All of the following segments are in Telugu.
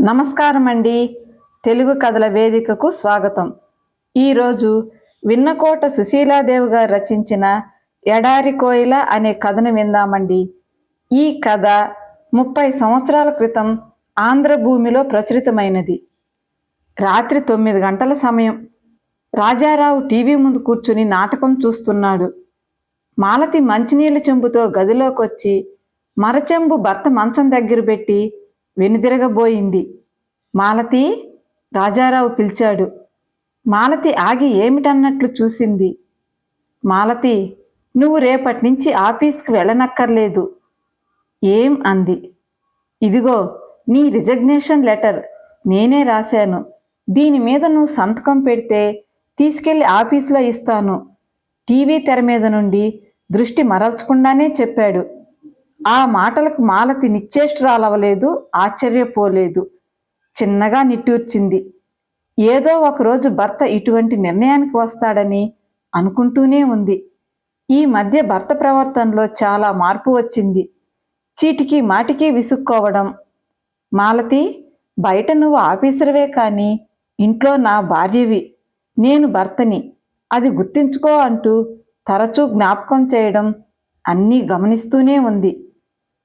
నమస్కారం అండి తెలుగు కథల వేదికకు స్వాగతం. ఈరోజు విన్నకోట సుశీలాదేవి గారు రచించిన ఎడారి కోయిల అనే కథను విందామండి. ఈ కథ ముప్పై సంవత్సరాల క్రితం ఆంధ్రభూమిలో ప్రచురితమైనది. రాత్రి తొమ్మిది గంటల సమయం. రాజారావు టీవీ ముందు కూర్చుని నాటకం చూస్తున్నాడు. మాలతి మంచినీళ్ళ చెంబుతో గదిలోకి వచ్చి మరచెంబు భర్త మంచం దగ్గర పెట్టి వెనుదిరగబోయింది. మాలతి రాజారావు పిలిచాడు. మాలతి ఆగి ఏమిటన్నట్లు చూసింది. మాలతి నువ్వు రేపటి నుంచి ఆఫీస్కి వెళ్ళనక్కర్లేదు. ఏం? అంది. ఇదిగో నీ రిజగ్నేషన్ లెటర్ నేనే రాశాను. దీని మీద నువ్వు సంతకం పెడితే తీసుకెళ్ళి ఆఫీసులో ఇస్తాను. టీవీ తెర మీద నుండి దృష్టి మరల్చకుండానే చెప్పాడు. ఆ మాటలకు మాలతి నిశ్చేష్టురాలవలేదు ఆశ్చర్యపోలేదు. చిన్నగా నిట్టూర్చింది. ఏదో ఒకరోజు భర్త ఇటువంటి నిర్ణయానికి వస్తాడని అనుకుంటూనే ఉంది. ఈ మధ్య భర్త ప్రవర్తనలో చాలా మార్పు వచ్చింది. చీటికి మాటికి విసుక్కోవడం. మాలతి బయట నువ్వు ఆఫీసర్వే కానీ ఇంట్లో నా భార్యవి నేను భర్తని అది గుర్తించుకో అంటూ తరచూ జ్ఞాపకం చేయడం అన్నీ గమనిస్తూనే ఉంది.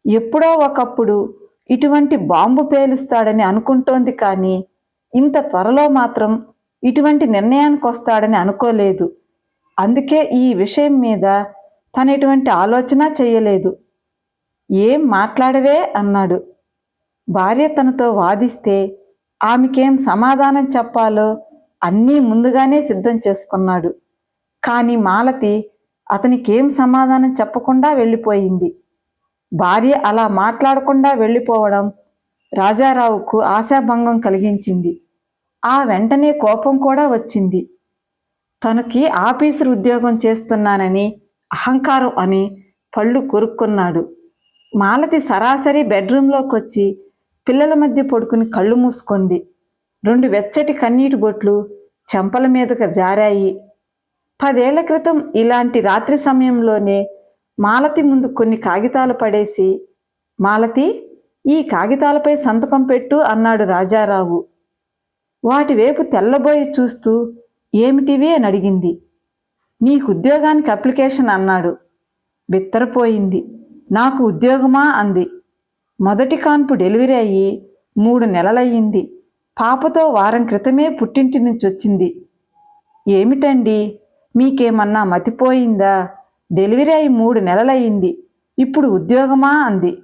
ఎప్పుడో ఒకప్పుడు ఇటువంటి బాంబు పేలుస్తాడని అనుకుంటోంది కానీ ఇంత త్వరలో మాత్రం ఇటువంటి నిర్ణయానికి వస్తాడని అనుకోలేదు. అందుకే ఈ విషయం మీద తన ఎటువంటి ఆలోచన చేయలేదు. ఏం మాట్లాడవే అన్నాడు. భార్య తనతో వాదిస్తే ఆమెకేం సమాధానం చెప్పాలో అన్నీ ముందుగానే సిద్ధం చేసుకున్నాడు. కానీ మాలతి అతనికేం సమాధానం చెప్పకుండా వెళ్ళిపోయింది. భార్య అలా మాట్లాడకుండా వెళ్ళిపోవడం రాజారావుకు ఆశాభంగం కలిగించింది. ఆ వెంటనే కోపం కూడా వచ్చింది. తనకి ఆఫీసర్ ఉద్యోగం చేస్తున్నానని అహంకారం అని పళ్ళు కొరుక్కున్నాడు. మాలతి సరాసరి బెడ్రూంలోకి వచ్చి పిల్లల మధ్య పడుకుని కళ్ళు మూసుకుంది. రెండు వెచ్చటి కన్నీటి బొట్లు చెంపల మీదకి జారాయి. పదేళ్ళ క్రితం ఇలాంటి రాత్రి సమయంలోనే మాలతి ముందు కొన్ని కాగితాలు పడేసి మాలతి ఈ కాగితాలపై సంతకం పెట్టు అన్నాడు రాజారావు. వాటి వైపు తెల్లబోయి చూస్తూ ఏమిటివి? అని అడిగింది. నీకు ఉద్యోగానికి అప్లికేషన్ అన్నాడు. బిత్తరపోయింది. నాకు ఉద్యోగమా? అంది. మొదటి కాన్పు డెలివరీ అయ్యి మూడు నెలలయ్యింది. పాపతో వారం క్రితమే పుట్టింటి నుంచి వచ్చింది ఏమిటండి? మీకేమన్నా మతిపోయిందా? డెలివరీ అయి మూడు నెలలయ్యింది. ఇప్పుడు ఉద్యోగమా? అంది.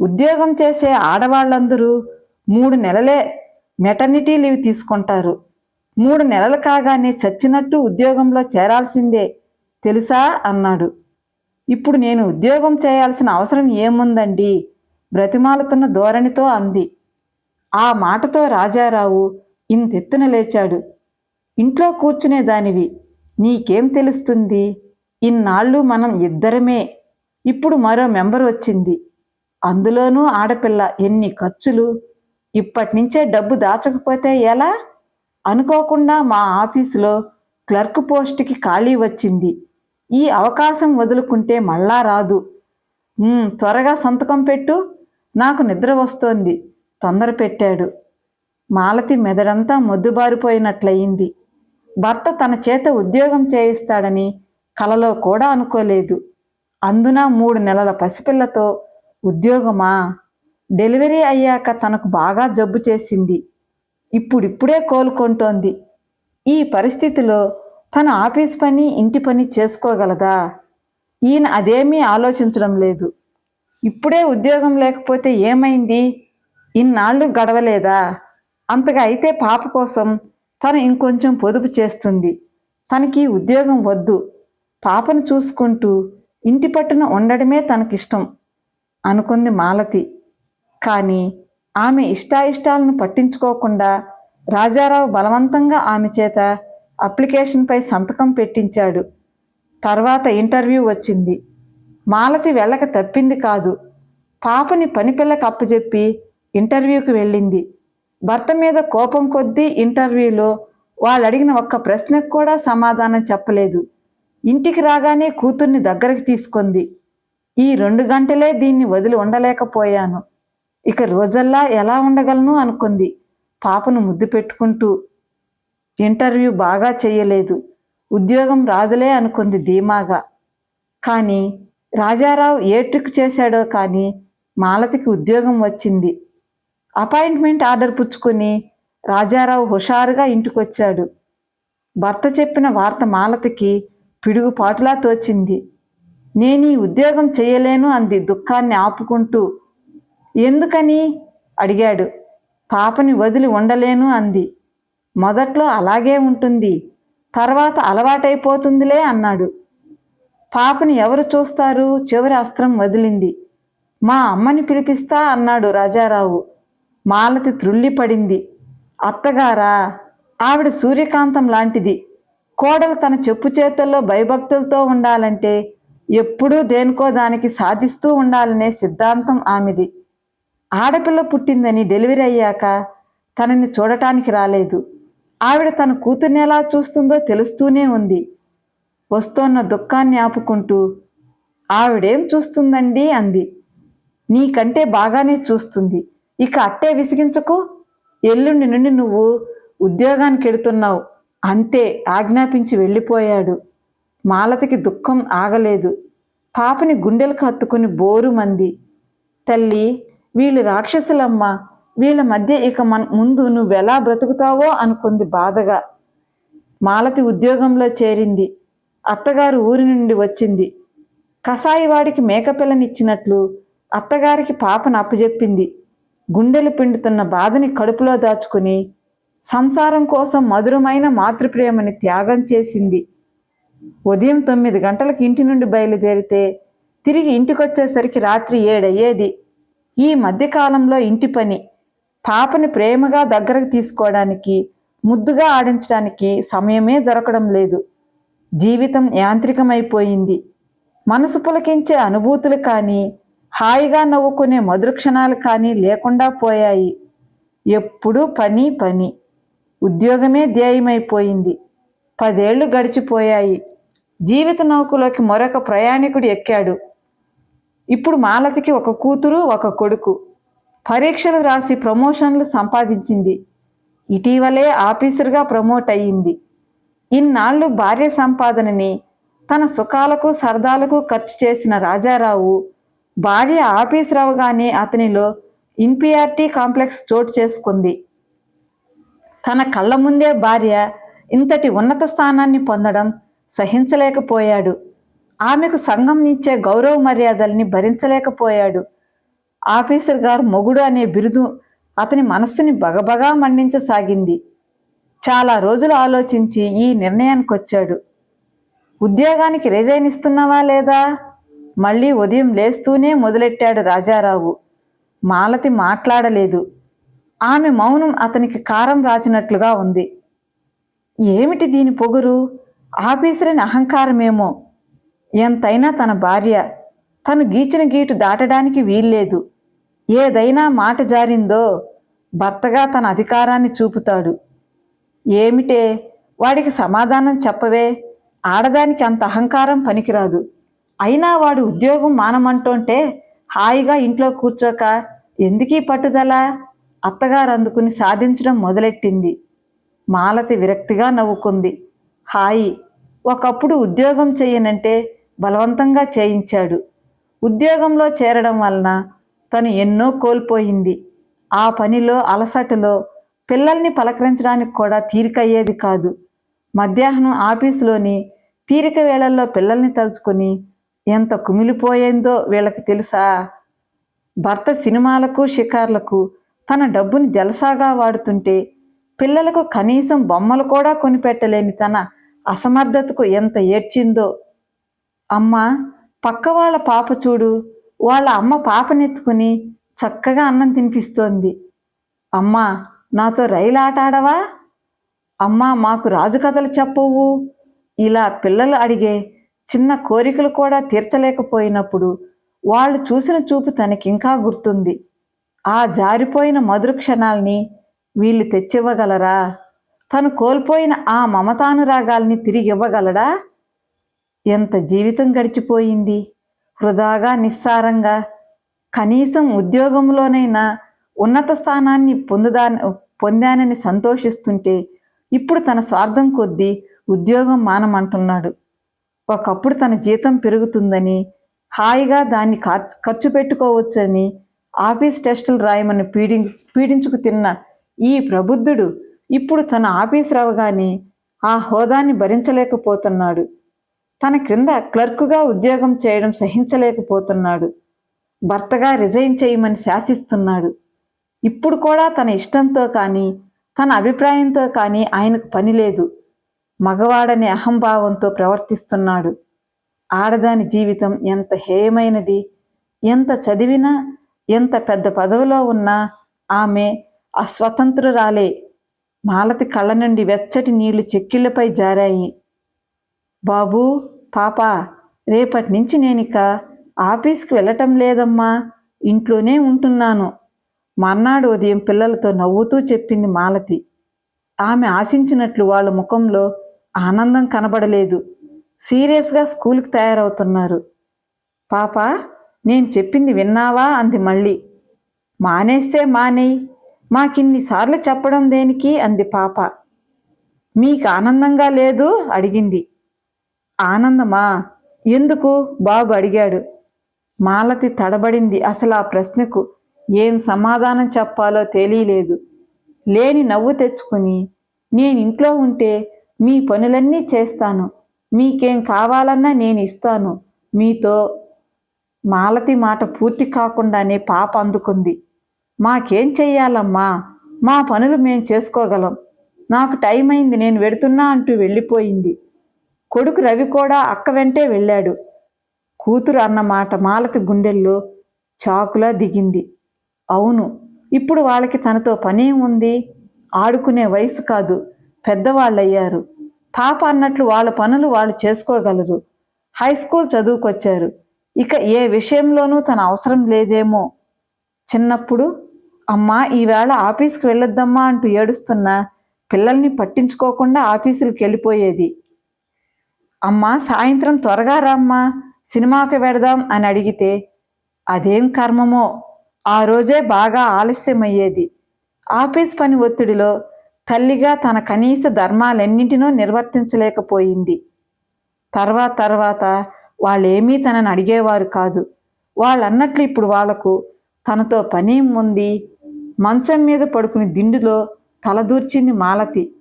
ఉద్యోగం చేసే ఆడవాళ్ళందరూ మూడు నెలలే మెటర్నిటీ లీవ్ తీసుకుంటారు. మూడు నెలలు కాగానే చచ్చినట్టు ఉద్యోగంలో చేరాల్సిందే తెలుసా? అన్నాడు. ఇప్పుడు నేను ఉద్యోగం చేయాల్సిన అవసరం ఏముందండి? బ్రతిమాలుతున్న ధోరణితో అంది. ఆ మాటతో రాజారావు ఇంతెత్తున లేచాడు. ఇంట్లో కూర్చునే దానివి నీకేం తెలుస్తుంది? ఇన్నాళ్ళు మనం ఇద్దరమే. ఇప్పుడు మరో మెంబర్ వచ్చింది. అందులోనూ ఆడపిల్ల ఎన్ని ఖర్చులు? ఇప్పటి నుంచే డబ్బు దాచకపోతే ఎలా? అనుకోకుండా మా ఆఫీసులో క్లర్క్ పోస్ట్కి ఖాళీ వచ్చింది. ఈ అవకాశం వదులుకుంటే మళ్ళా రాదు. త్వరగా సంతకం పెట్టు. నాకు నిద్ర వస్తోంది. తొందర పెట్టాడు. మాలతి మెదడంతా మొద్దుబారిపోయినట్లయింది. భర్త తన చేత ఉద్యోగం చేయిస్తాడని కలలో కూడా అనుకోలేదు. అందున మూడు నెలల పసిపిల్లతో ఉద్యోగమా? డెలివరీ అయ్యాక తనకు బాగా జబ్బు చేసింది. ఇప్పుడిప్పుడే కోలుకుంటోంది. ఈ పరిస్థితిలో తన ఆఫీస్ పని ఇంటి పని చేసుకోగలదా? ఈయన అదేమీ ఆలోచించడం లేదు. ఇప్పుడే ఉద్యోగం లేకపోతే ఏమైంది? ఇన్నాళ్ళు గడవలేదా? అంతగా అయితే పాప కోసం తను ఇంకొంచెం పొదుపు చేస్తుంది. తనకి ఉద్యోగం వద్దు. పాపను చూసుకుంటూ ఇంటి పట్టున ఉండడమే తనకిష్టం అనుకుంది మాలతి. కానీ ఆమె ఇష్టాయిష్టాలను పట్టించుకోకుండా రాజారావు బలవంతంగా ఆమె చేత అప్లికేషన్పై సంతకం పెట్టించాడు. తర్వాత ఇంటర్వ్యూ వచ్చింది. మాలతి వెళ్ళక తప్పింది కాదు. పాపని పనిపిల్లకి అప్పచెప్పి ఇంటర్వ్యూకి వెళ్ళింది. భర్త మీద కోపం కొద్దీ ఇంటర్వ్యూలో వాళ్ళు అడిగిన ఒక్క ప్రశ్నకు కూడా సమాధానం చెప్పలేదు. ఇంటికి రాగానే కూతుర్ని దగ్గరికి తీసుకుంది. ఈ రెండు గంటలే దీన్ని వదిలి ఉండలేకపోయాను. ఇక రోజల్లా ఎలా ఉండగలను అనుకుంది. పాపను ముద్దు పెట్టుకుంటూ ఇంటర్వ్యూ బాగా చేయలేదు ఉద్యోగం రాదులే అనుకుంది ధీమాగా. కానీ రాజారావు ఏ ట్రిక్ చేశాడో కానీ మాలతికి ఉద్యోగం వచ్చింది. అపాయింట్మెంట్ ఆర్డర్ పుచ్చుకొని రాజారావు హుషారుగా ఇంటికొచ్చాడు. భర్త చెప్పిన వార్త మాలతికి పిడుగుపాటులా తోచింది. నేను ఈ ఉద్యోగం చేయలేను అంది దుఃఖాన్ని ఆపుకుంటూ. ఎందుకని? అడిగాడు. పాపని వదిలి ఉండలేను అంది. మొదట్లో అలాగే ఉంటుంది. తర్వాత అలవాటైపోతుందిలే అన్నాడు. పాపని ఎవరు చూస్తారు? చివరి అస్త్రం వదిలింది. మా అమ్మని పిలిపిస్తా అన్నాడు రాజారావు. మాలతి త్రుళ్ళిపడింది అత్తగారా ఆవిడ సూర్యకాంతం లాంటిది. కోడలు తన చెప్పు చేతుల్లో భయభక్తులతో ఉండాలంటే ఎప్పుడూ దేనికో దానికి సాధిస్తూ ఉండాలనే సిద్ధాంతం ఆమెది. ఆడపిల్ల పుట్టిందని డెలివరీ అయ్యాక తనని చూడటానికి రాలేదు. ఆవిడ తన కూతుర్ని ఎలా చూస్తుందో తెలుస్తూనే ఉంది. వస్తోన్న దుఃఖాన్ని ఆపుకుంటూ ఆవిడేం చూస్తుందండి? అంది. నీకంటే బాగానే చూస్తుంది. ఇక అట్టే విసిగించకు. ఎల్లుండి నుండి నువ్వు ఉద్యోగానికి ఎడుతున్నావు అంతే ఆజ్ఞాపించి వెళ్ళిపోయాడు. మాలతికి దుఃఖం ఆగలేదు. పాపని గుండెలకు కత్తుకుని బోరు మంది. తల్లి వీళ్ళు రాక్షసులమ్మ వీళ్ళ మధ్య ఇక మన ముందు నువ్వెలా బ్రతుకుతావో అనుకుంది బాధగా. మాలతి ఉద్యోగంలో చేరింది. అత్తగారు ఊరి నుండి వచ్చింది. కసాయివాడికి మేకపిల్లనిచ్చినట్లు అత్తగారికి పాపను అప్పజెప్పింది. గుండెలు పిండుతున్న బాధని కడుపులో దాచుకుని సంసారం కోసం మధురమైన మాతృప్రేమని త్యాగం చేసింది. ఉదయం తొమ్మిది గంటలకు ఇంటి నుండి బయలుదేరితే తిరిగి ఇంటికొచ్చేసరికి రాత్రి ఏడయ్యేది. ఈ మధ్యకాలంలో ఇంటి పని పాపని ప్రేమగా దగ్గరకు తీసుకోవడానికి ముద్దుగా ఆడించడానికి సమయమే దొరకడం లేదు. జీవితం యాంత్రికమైపోయింది. మనసు పులకించే అనుభూతులు కానీ హాయిగా నవ్వుకునే మధుర క్షణాలు కానీ లేకుండా పోయాయి. ఎప్పుడూ పని పని. ఉద్యోగమే ధ్యేయమైపోయింది. పదేళ్ళు గడిచిపోయాయి. జీవిత నౌకలోకి మరొక ప్రయాణికుడు ఎక్కాడు. ఇప్పుడు మాలతికి ఒక కూతురు ఒక కొడుకు. పరీక్షలు రాసి ప్రమోషన్లు సంపాదించింది. ఇటీవలే ఆఫీసర్గా ప్రమోట్ అయ్యింది. ఇన్నాళ్ళు భార్య సంపాదనని తన సుఖాలకు సరదాలకు ఖర్చు చేసిన రాజారావు భార్య ఆఫీసర్ అవగానే అతనిలో ఇన్పిఆర్టీ కాంప్లెక్స్ చోటు చేసుకుంది. తన కళ్ళ ముందే భార్య ఇంతటి ఉన్నత స్థానాన్ని పొందడం సహించలేకపోయాడు. ఆమెకు సంఘం ఇచ్చే గౌరవ మర్యాదల్ని భరించలేకపోయాడు. ఆఫీసర్ గారు మొగుడు అనే బిరుదు అతని మనస్సుని బగబగా మండించసాగింది. చాలా రోజులు ఆలోచించి ఈ నిర్ణయానికి వచ్చాడు ఉద్యోగానికి రిజైన్ ఇస్తున్నావా లేదా? మళ్ళీ ఉదయం లేస్తూనే మొదలెట్టాడు రాజారావు. మాలతి మాట్లాడలేదు. ఆమె మౌనం అతనికి కారం రాచినట్లుగా ఉంది. ఏమిటి దీని పొగురు? ఆఫీసరని అహంకారమేమో? ఎంతైనా తన భార్య. తను గీచిన గీటు దాటడానికి వీల్లేదు. ఏదైనా మాట జారిందో భర్తగా తన అధికారాన్ని చూపుతాడు. ఏమిటే? వాడికి సమాధానం చెప్పవే? ఆడదానికి అంత అహంకారం పనికిరాదు. అయినా వాడు ఉద్యోగం మానమంటుంటే హాయిగా ఇంట్లో కూర్చోక ఎందుకీ పట్టుదల? అత్తగారు అందుకుని సాధించడం మొదలెట్టింది. మాలతి విరక్తిగా నవ్వుకుంది. హాయి ఒకప్పుడు ఉద్యోగం చేయనంటే బలవంతంగా చేయించాడు. ఉద్యోగంలో చేరడం వలన తను ఎన్నో కోల్పోయింది. ఆ పనిలో అలసటలో పిల్లల్ని పలకరించడానికి కూడా తీరికయ్యేది కాదు. మధ్యాహ్నం ఆఫీసులోని తీరిక వేళల్లో పిల్లల్ని తలుచుకొని ఎంత కుమిలిపోయిందో వీళ్ళకి తెలుసా? భర్త సినిమాలకు షికార్లకు తన డబ్బుని జలసాగా వాడుతుంటే పిల్లలకు కనీసం బొమ్మలు కూడా కొనిపెట్టలేని తన అసమర్థతకు ఎంత ఏడ్చిందో. అమ్మ పక్క వాళ్ళ పాప చూడు. వాళ్ళ అమ్మ పాపనెత్తుకుని చక్కగా అన్నం తినిపిస్తోంది. అమ్మా నాతో రైలు ఆట ఆడవా? అమ్మా మాకు రాజు కథలు చెప్పవు. ఇలా పిల్లలు అడిగే చిన్న కోరికలు కూడా తీర్చలేకపోయినప్పుడు వాళ్ళు చూసిన చూపు తనకింకా గుర్తుంది. ఆ జారిపోయిన మధుర క్షణాల్ని వీళ్ళు తెచ్చివ్వగలరా? తను కోల్పోయిన ఆ మమతానురాగాల్ని తిరిగి ఇవ్వగలడా ఎంత జీవితం గడిచిపోయింది. వృధాగా నిస్సారంగా కనీసం ఉద్యోగంలోనైనా ఉన్నత స్థానాన్ని పొందుదా పొందానని సంతోషిస్తుంటే ఇప్పుడు తన స్వార్థం కొద్దీ ఉద్యోగం మానమంటున్నాడు. ఒకప్పుడు తన జీతం పెరుగుతుందని హాయిగా దాన్ని ఖర్చు ఖర్చు పెట్టుకోవచ్చని ఆఫీస్ టెస్టులు రాయమని పీడి పీడించుకు తిన్న ఈ ప్రబుద్ధుడు ఇప్పుడు తన ఆఫీస్ రావగానే ఆ హోదాని భరించలేకపోతున్నాడు. తన క్రింద క్లర్కుగా ఉద్యోగం చేయడం సహించలేకపోతున్నాడు. భర్తగా రిజైన్ చేయమని శాసిస్తున్నాడు. ఇప్పుడు కూడా తన ఇష్టంతో కానీ తన అభిప్రాయంతో కానీ ఆయనకు పని లేదు. మగవాడని అహంభావంతో ప్రవర్తిస్తున్నాడు. ఆడదాని జీవితం ఎంత హేయమైనది ఎంత చదివినా ఎంత పెద్ద పదవిలో ఉన్నా ఆమె అస్వతంత్రురాలే. మాలతి కళ్ళ నుండి వెచ్చటి నీళ్ళు చెక్కిళ్ళపై జారాయి. బాబూ పాప రేపటి నుంచి నేనిక ఆఫీస్కి వెళ్ళటం లేదమ్మా. ఇంట్లోనే ఉంటున్నాను. మర్నాడు ఉదయం పిల్లలతో నవ్వుతూ చెప్పింది మాలతి. ఆమె ఆశించినట్లు వాళ్ళ ముఖంలో ఆనందం కనబడలేదు. సీరియస్గా స్కూల్కి తయారవుతున్నారు. పాప నేను చెప్పింది విన్నావా? అంది మళ్ళీ. మానేస్తే మానేయ్. మాకిన్నిసార్లు చెప్పడం దేనికి? అంది పాప. మీకు ఆనందంగా లేదు? అడిగింది. ఆనందమా? ఎందుకు? బాబు అడిగాడు. మాలతి తడబడింది. అసలు ఆ ప్రశ్నకు ఏం సమాధానం చెప్పాలో తెలియలేదు. లేని నవ్వు తెచ్చుకుని నేను ఇంట్లో ఉంటే మీ పనులన్నీ చేస్తాను. మీకేం కావాలన్నా నేను ఇస్తాను. మీతో మాలతి మాట పూర్తి కాకుండానే పాప అందుకుంది. మాకేం చెయ్యాలమ్మా? మా పనులు మేం చేసుకోగలం. నాకు టైం అయింది నేను వెడుతున్నా అంటూ వెళ్ళిపోయింది. కొడుకు రవి కూడా అక్క వెంటే వెళ్ళాడు. కూతురు అన్న మాట మాలతి గుండెల్లో చాకులా దిగింది. అవును ఇప్పుడు వాళ్ళకి తనతో పనేం ఉంది. ఆడుకునే వయసు కాదు పెద్దవాళ్ళయ్యారు. పాప అన్నట్లు వాళ్ళ పనులు వాళ్ళు చేసుకోగలరు. హై స్కూల్ చదువుకొచ్చారు. ఇక ఏ విషయంలోనూ తన అవసరం లేదేమో. చిన్నప్పుడు అమ్మా ఈవేళ ఆఫీస్కి వెళ్ళొద్దమ్మా అంటూ ఏడుస్తున్న పిల్లల్ని పట్టించుకోకుండా ఆఫీసులకు వెళ్ళిపోయేది. అమ్మా సాయంత్రం త్వరగా రామ్మా సినిమాకి వెడదాం అని అడిగితే అదేం కర్మమో ఆ రోజే బాగా ఆలస్యమయ్యేది. ఆఫీస్ పని ఒత్తిడిలో తల్లిగా తన కనీస ధర్మాలన్నింటినో నిర్వర్తించలేకపోయింది. తర్వాత తర్వాత వాళ్ళేమీ తనని అడిగేవారు కాదు. వాళ్ళన్నట్లు ఇప్పుడు వాళ్ళకు తనతో పని ఉంది మంచం మీద పడుకుని దిండులో తలదూర్చింది మాలతి.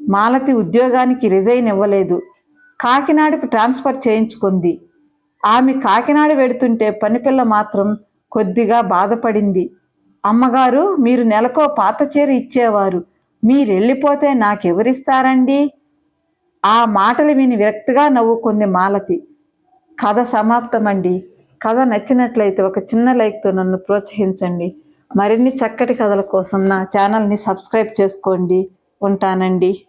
మాలతి ఉద్యోగానికి రిజైన్ ఇవ్వలేదు. కాకినాడకు ట్రాన్స్ఫర్ చేయించుకుంది. ఆమె కాకినాడ వెడుతుంటే పనిపిల్ల మాత్రం కొద్దిగా బాధపడింది. అమ్మగారు మీరు నెలకో పాత చీర ఇచ్చేవారు. మీరెళ్ళిపోతే నాకెవరిస్తారండి? ఆ మాటలు విని విరక్తిగా నవ్వుకుంది మాలతి. కథ సమాప్తమండి. కథ నచ్చినట్లయితే ఒక చిన్న లైక్తో నన్ను ప్రోత్సహించండి. మరిన్ని చక్కటి కథల కోసం నా ఛానల్ని సబ్స్క్రైబ్ చేసుకోండి. ఉంటానండి.